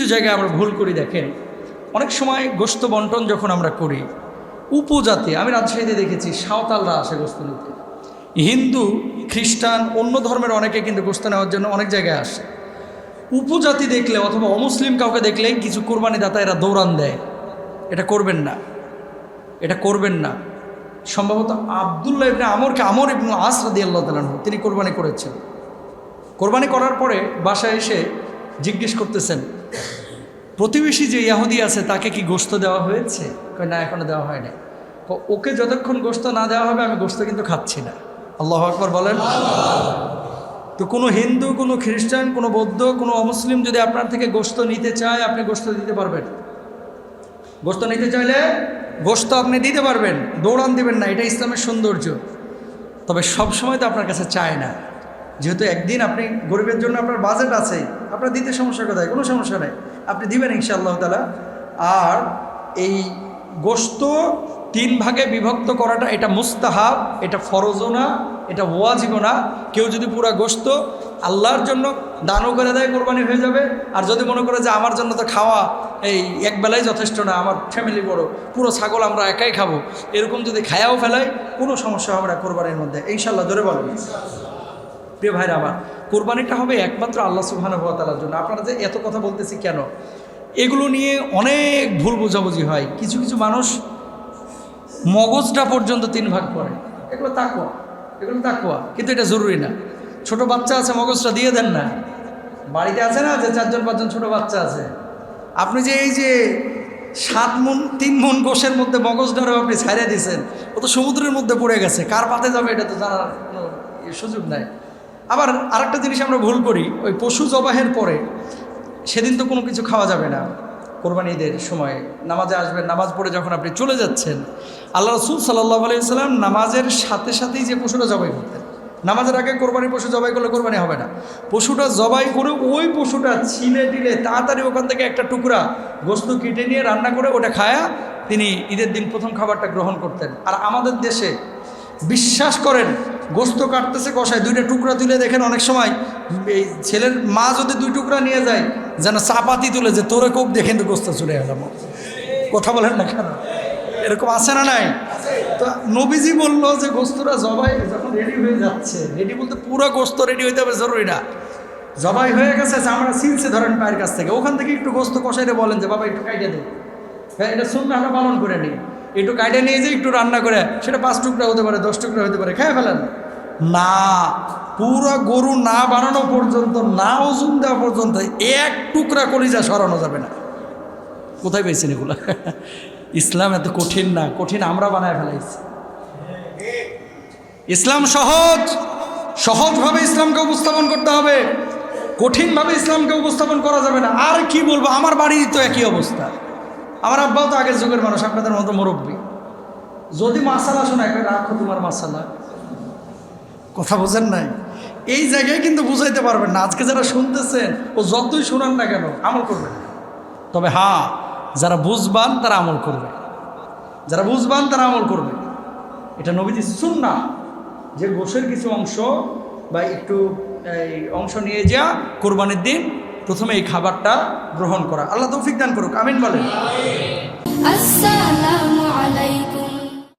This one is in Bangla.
কিছু জায়গায় আমরা ভুল করি, দেখেন। অনেক সময় গোস্ত বন্টন যখন আমরা করি, উপজাতি, আমি রাজশাহীতে দেখেছি, সাঁওতালরা আসে গোস্ত নিতে। হিন্দু, খ্রিস্টান, অন্য ধর্মের অনেকে কিন্তু গোস্ত নেওয়ার জন্য অনেক জায়গায় আসে। উপজাতি দেখলে অথবা অমুসলিম কাউকে দেখলেই কিছু কোরবানি দাতা এরা দৌড়ান দেয়। এটা করবেন না। এটা করবেন না। সম্ভবত আবদুল্লাহ ইবনে আমরকে আমর ইবনু আস রাদি আল্লাহ তালানহ তিনি কোরবানি করেছেন। কোরবানি করার পরে বাসায় এসে জিজ্ঞেস করতেছেন প্রতিবেশী যে ইয়াহুদি আছে, তাকে কি গোস্ত দেওয়া হয়েছে? না, এখনও দেওয়া হয়নি ও- ওকে যতক্ষণ গোস্ত না দেওয়া হবে, আমি গোস্ত কিন্তু খাচ্ছি না। আল্লাহ আকবর বলেন। তো কোনো হিন্দু, কোনো খ্রিস্টান, কোনো বৌদ্ধ, কোনো অমুসলিম যদি আপনার থেকে গোস্ত নিতে চায়, আপনি গোস্ত দিতে পারবেন। গোস্ত নিতে চাইলে গোস্ত আপনি দিতে পারবেন। দৌড়ান দিবেন না, এটা ইসলামের সৌন্দর্য। তবে সবসময় তো আপনার কাছে চায় না। যেহেতু একদিন আপনি গরিবের জন্য আপনার বাজেট আছে, আপনার দিতে সমস্যা কোথায়? কোনো সমস্যা নেই। আপনি দিবেন ইনশাআল্লাহ তালা আর এই গোস্ত তিন ভাগে বিভক্ত করাটা, এটা মুস্তাহাব, এটা ফরজও না, এটা ওয়াজিবও না। কেউ যদি পুরা গোস্ত আল্লাহর জন্য দানও করে দেয়, কোরবানি হয়ে যাবে। আর যদি মনে করে যে আমার জন্য তো খাওয়া এই এক বেলায় যথেষ্ট না, আমার ফ্যামিলি বড়, পুরো ছাগল আমরা একাই খাব, এরকম যদি খায়াও ফেলাই কোনো সমস্যা হবে না কোরবানির মধ্যে। ইনশাল্লাহ ধরে বলুন। প্রিয় ভাইরা আমার, কোরবানিটা হবে একমাত্র আল্লাহ সুবহানাহুয়াতালার জন্য। আপনারা যে এত কথা বলতেছি কেন? এগুলো নিয়ে অনেক ভুল বোঝাবুঝি হয়। কিছু কিছু মানুষ মগজটা পর্যন্ত তিন ভাগ করে। এগুলো তাকুয়া এগুলো তাকুয়া কিন্তু এটা জরুরি না। ছোট বাচ্চা আছে, মগজটা দিয়ে দেন না। বাড়িতে আছে না যে চারজন পাঁচজন ছোট বাচ্চা আছে? আপনি যে এই যে সাত মন, তিন মন গোষের মধ্যে মগজটারও আপনি ছাড়িয়ে দিয়েছেন, ও তো সমুদ্রের মধ্যে পড়ে গেছে। কার পাতে যাবে এটা তো জানার কোনো ইয়ে সুযোগ নাই। আবার আরেকটা জিনিস আমরা ভুল করি, ওই পশু জবাহের পরে সেদিন তো কোনো কিছু খাওয়া যাবে না। কোরবানি ঈদের সময় নামাজে আসবেন, নামাজ পড়ে যখন আপনি চলে যাচ্ছেন, আল্লাহ রসুল সাল্লাহ আলাইসাল্লাম নামাজের সাথে সাথেই যে পশুটা জবাই করতেন। নামাজের আগে কোরবানি পশু জবাই করলে কোরবানি হবে না। পশুটা জবাই করে ওই পশুটা ছিলে টিলে তাড়াতাড়ি ওখান থেকে একটা টুকরা গোস্ত কেটে নিয়ে রান্না করে ওটা খায়া তিনি ঈদের দিন প্রথম খাবারটা গ্রহণ করতেন। আর আমাদের দেশে বিশ্বাস করেন গোস্ত কাটতেছে কষায়, দুইটা টুকরা তুলে দেখেন অনেক সময় এই ছেলের মা যদি দুই টুকরা নিয়ে যায়, যেন চাপাতি তুলে যে তোরে কোপ দেখেন তো গোস্ত চলে গেলাম কথা বলেন না কেন? এরকম আছে না নাই? তো নবীজি বলল যে গোস্তরা জবাই যখন রেডি হয়ে যাচ্ছে রেডি বলতে পুরো গোস্ত রেডি হইতে হবে, জরুরি না। জবাই হয়ে গেছে আমরা সিলসে ধরেন পায়ের কাছ থেকে। ওখান থেকে একটু গোস্ত কষাইলে বলেন যে, বাবা, একটু কাইটে দেয় হ্যাঁ এটা শুনলে আমরা পালন করে নিই। একটু কাইটে নিয়ে যে একটু রান্না করে, সেটা পাঁচ টুকরা হতে পারে, দশ টুকরা হতে পারে, খেয়ে ফেলেন। না, পুরো গরু না বানানো পর্যন্ত, না ওজন দেওয়া পর্যন্ত, এক টুকরা কলিজা সরানো যাবে না। কোথায় পেয়েছেন এগুলো? ইসলাম এত কঠিন না, কঠিন আমরা বানায় ফেলাইছি। ইসলাম সহজ, সহজভাবে ইসলামকে উপস্থাপন করতে হবে, কঠিনভাবে ইসলামকে উপস্থাপন করা যাবে না। আর কি বলব, আমার বাড়ির তো একই অবস্থা। আমার আব্বাও তো আগের যুগের মানুষ, আপনাদের মতো মুরব্বী। যদি মাসালা শোনায় রাখো তোমার মাসালা। কথা বোঝেন নাই? এই জায়গায় কিন্তু বুঝাইতে পারবেন না। আজকে যারা শুনতেছেন, ও যতই শোনান না কেন, আমল করবেন তবে হ্যাঁ যারা বুঝবান, তারা আমল করবে। যারা বুঝবান, তারা আমল করবে। এটা নবীজি শুন না যে গোশের কিছু অংশ বা একটু অংশ নিয়ে যা, কোরবানির দিন প্রথমে এই খাবারটা গ্রহণ করা। আল্লাহ তৌফিক দান করুক। আমিন বলেন। আসসালামু আলাইকুম